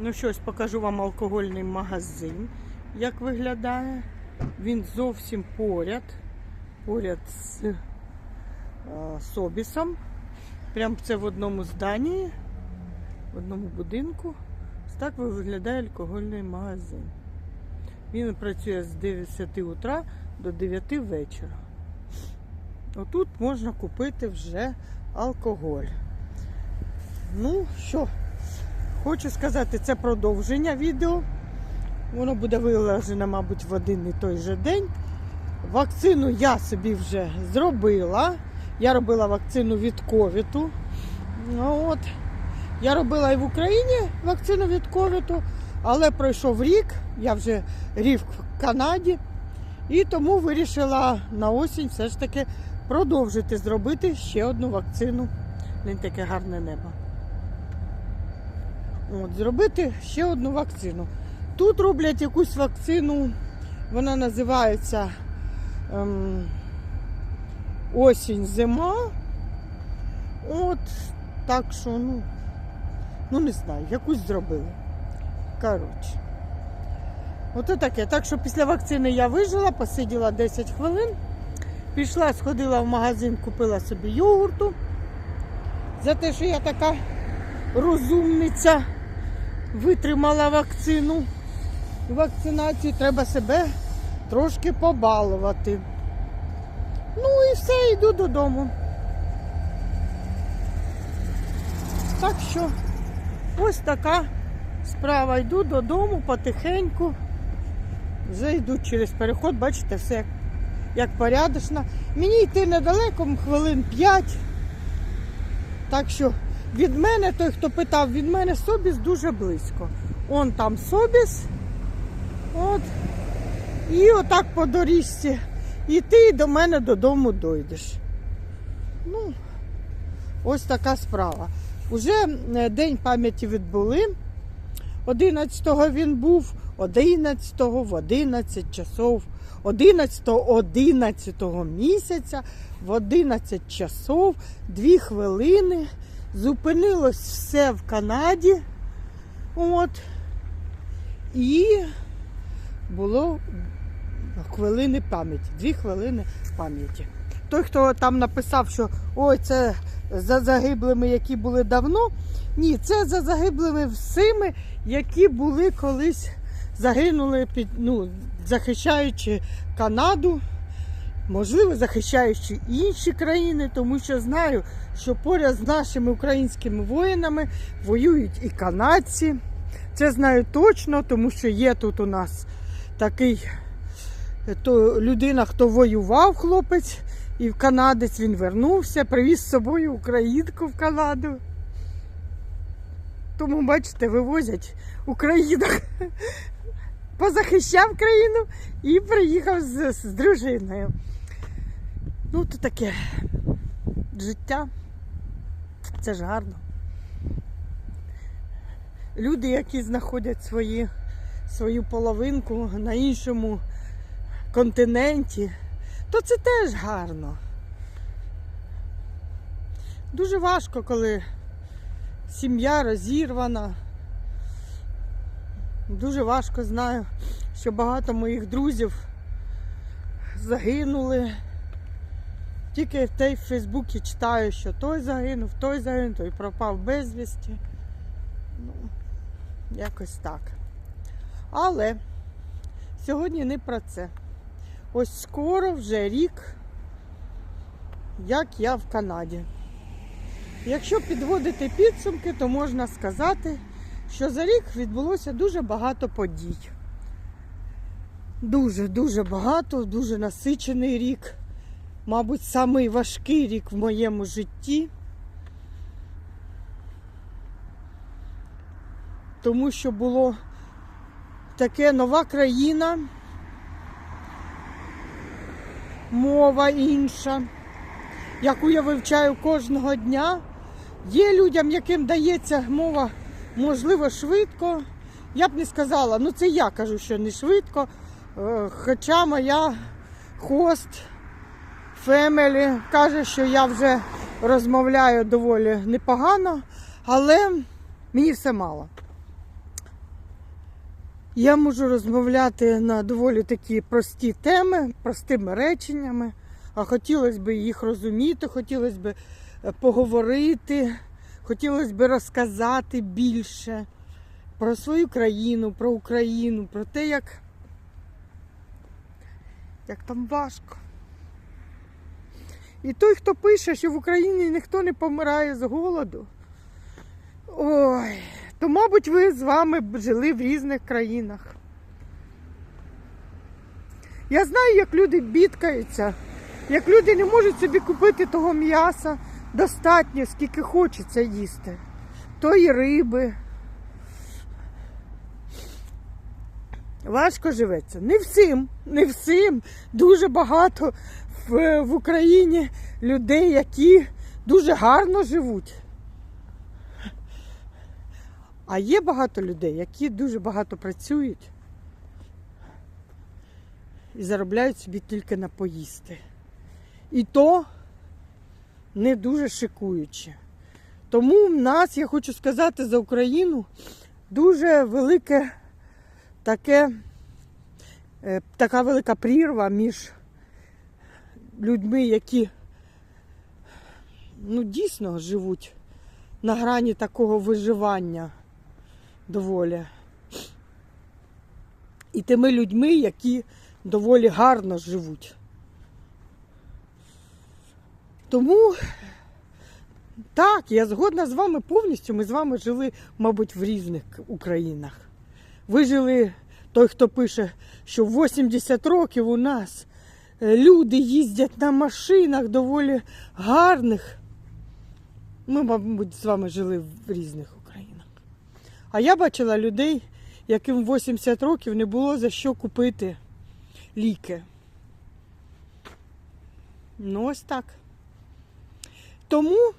Ну щось покажу вам алкогольний магазин, як виглядає. Він зовсім поряд, поряд з е, Собісом. Прям це в одному зданні, в одному будинку. Ось так виглядає алкогольний магазин. Він працює з 10 утра до 9 вечора. Отут можна купити вже алкоголь. Ну що, хочу сказати, це продовження відео. Воно буде виложено, мабуть, в один і той же день. Вакцину я собі вже зробила. Я робила вакцину від ковіду. Ну, от. Я робила і в Україні вакцину від ковіду, але пройшов рік, я вже рік в Канаді, і тому вирішила на осінь все ж таки продовжити зробити ще одну вакцину. Блін, таке гарне небо. От, зробити ще одну вакцину. Тут роблять якусь вакцину, вона називається ем, осінь, зима. От, так що, ну, ну не знаю, якусь зробили. Коротше. Ото таке. Так що після вакцини я вижила, посиділа 10 хвилин. Пішла, сходила в магазин, купила собі йогурту. За те, що я така розумниця, витримала вакцину. Вакцинацію треба себе трошки побалувати. Ну і все, йду додому. Так що ось така справа. Йду додому потихеньку. Вже йду через переход, бачите, все як, як порядочно. Мені йти недалеко, хвилин 5. Так що від мене, той, хто питав, від мене Собіс дуже близько. Он там Собіс. От. І отак по доріжці. І ти до мене додому дойдеш. Ну, ось така справа. Уже День пам'яті відбули. 11-го він був, 11-го в 11 часов, 11-го 11 місяця, в 11 часов, 2 хвилини. Зупинилось все в Канаді. От. І було хвилини пам'яті, дві хвилини пам'яті. Той, хто там написав, що ой, це за загиблими, які були давно. Ні, це за загиблими всіми, які були колись загинули під ну, захищаючи Канаду, можливо, захищаючи інші країни, тому що знаю, що поряд з нашими українськими воїнами воюють і канадці. Це знаю точно, тому що є тут у нас такий то людина, хто воював, хлопець, і в канадець він вернувся, привіз з собою українку в Канаду. Тому, бачите, вивозять українок. Позахищав країну і приїхав з, з дружиною. Ну, то таке життя. Це ж гарно. Люди, які знаходять свої, свою половинку на іншому континенті, то це теж гарно. Дуже важко, коли сім'я розірвана. Дуже важко знаю, що багато моїх друзів загинули. Тільки в той в Фейсбуці читаю, що той загинув, той загинув, той пропав безвісті. Ну, якось так. Але сьогодні не про це. Ось скоро вже рік, як я в Канаді. Якщо підводити підсумки, то можна сказати, що за рік відбулося дуже багато подій. Дуже-дуже багато, дуже насичений рік. Мабуть, самий важкий рік в моєму житті. Тому що було таке нова країна, мова інша, яку я вивчаю кожного дня. Є людям, яким дається мова, можливо, швидко. Я б не сказала, ну це я кажу, що не швидко. Е, Хоча моя хост Фемелі каже, що я вже розмовляю доволі непогано, але мені все мало. Я можу розмовляти на доволі такі прості теми, простими реченнями, а хотілося б їх розуміти, хотілося б поговорити, хотілося б розказати більше про свою країну, про Україну, про те, як, як там важко. І той, хто пише, що в Україні ніхто не помирає з голоду, ой, то, мабуть, ви з вами жили в різних країнах. Я знаю, як люди бідкаються, як люди не можуть собі купити того м'яса достатньо, скільки хочеться їсти, тої риби. Важко живеться. Не всім, не всім. Дуже багато в, Україні людей, які дуже гарно живуть. А є багато людей, які дуже багато працюють і заробляють собі тільки на поїсти. І то не дуже шикуючи. Тому в нас, я хочу сказати, за Україну дуже велике таке, е, така велика прірва між людьми, які ну, дійсно живуть на грані такого виживання доволі. І тими людьми, які доволі гарно живуть. Тому так, я згодна з вами повністю. Ми з вами жили, мабуть, в різних Українах. Ви жили, той, хто пише, що в 80 років у нас люди їздять на машинах доволі гарних. Ми, мабуть, з вами жили в різних Українах. А я бачила людей, яким 80 років не було за що купити ліки. Ну, ось так. Тому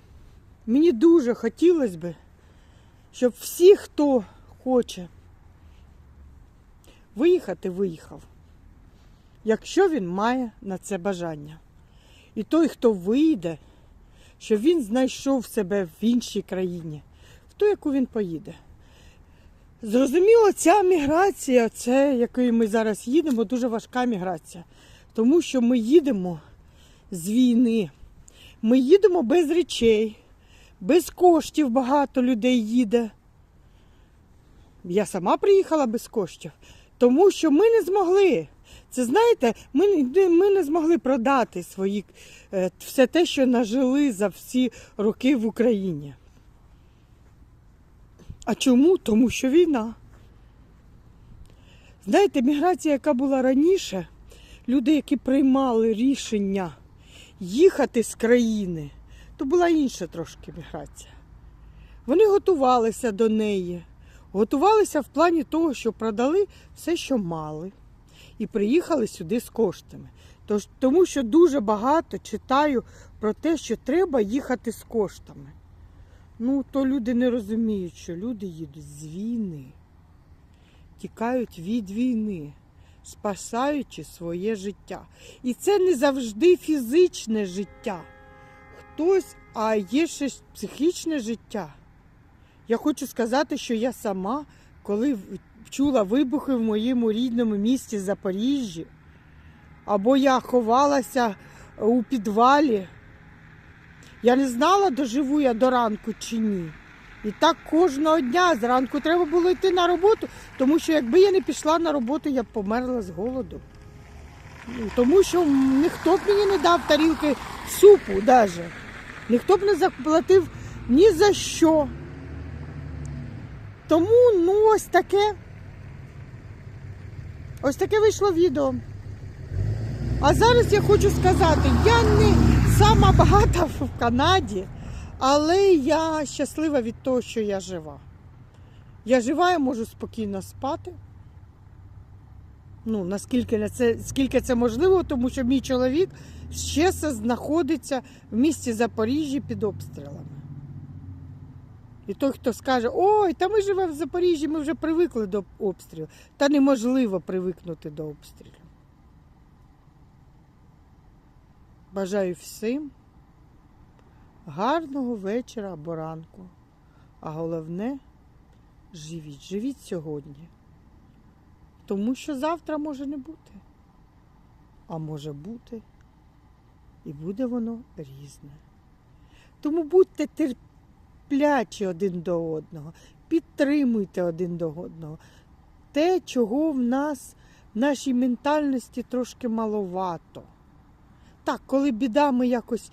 мені дуже хотілося б, щоб всі, хто хоче виїхати, виїхав, якщо він має на це бажання. І той, хто вийде, щоб він знайшов себе в іншій країні, в ту, яку він поїде. Зрозуміло, ця міграція, це якою ми зараз їдемо, дуже важка міграція. Тому що ми їдемо з війни. Ми їдемо без речей, без коштів багато людей їде. Я сама приїхала без коштів, тому що ми не змогли. Це знаєте, ми, ми не змогли продати свої, е, все те, що нажили за всі роки в Україні. А чому? Тому що війна. Знаєте, міграція, яка була раніше, люди, які приймали рішення їхати з країни, то була інша трошки міграція. Вони готувалися до неї, готувалися в плані того, що продали все, що мали, і приїхали сюди з коштами. Тож, тому що дуже багато читаю про те, що треба їхати з коштами. Ну, то люди не розуміють, що люди їдуть з війни, тікають від війни, спасаючи своє життя. І це не завжди фізичне життя. Хтось, а є ще психічне життя. Я хочу сказати, що я сама, коли чула вибухи в моєму рідному місті Запоріжжі, або я ховалася у підвалі, я не знала, доживу я до ранку чи ні. І так кожного дня зранку треба було йти на роботу, тому що якби я не пішла на роботу, я б померла з голоду. Тому що ніхто б мені не дав тарілки супу навіть. Ніхто б не заплатив ні за що. Тому ну ось таке. Ось таке вийшло відео. А зараз я хочу сказати, я не сама багата в Канаді, але я щаслива від того, що я жива. Я жива, я можу спокійно спати. Ну, наскільки це, скільки це можливо, тому що мій чоловік ще знаходиться в місті Запоріжжя під обстрілами. І той, хто скаже, ой, та ми живемо в Запоріжжі, ми вже привикли до обстрілів. Та неможливо привикнути до обстрілів. Бажаю всім гарного вечора або ранку. А головне, живіть, живіть сьогодні. Тому що завтра може не бути. А може бути. І буде воно різне. Тому будьте терплячі один до одного, підтримуйте один до одного. Те, чого в нас в нашій ментальності трошки маловато. Так, коли біда, ми якось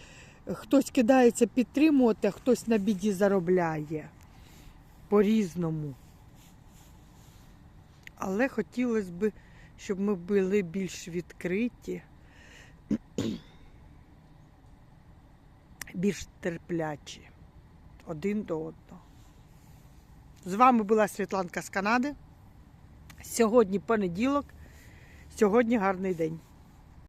хтось кидається підтримувати, а хтось на біді заробляє по-різному. Але хотілося б, щоб ми були більш відкриті, більш терплячі один до одного. З вами була Світланка з Канади. Сьогодні понеділок, сьогодні гарний день.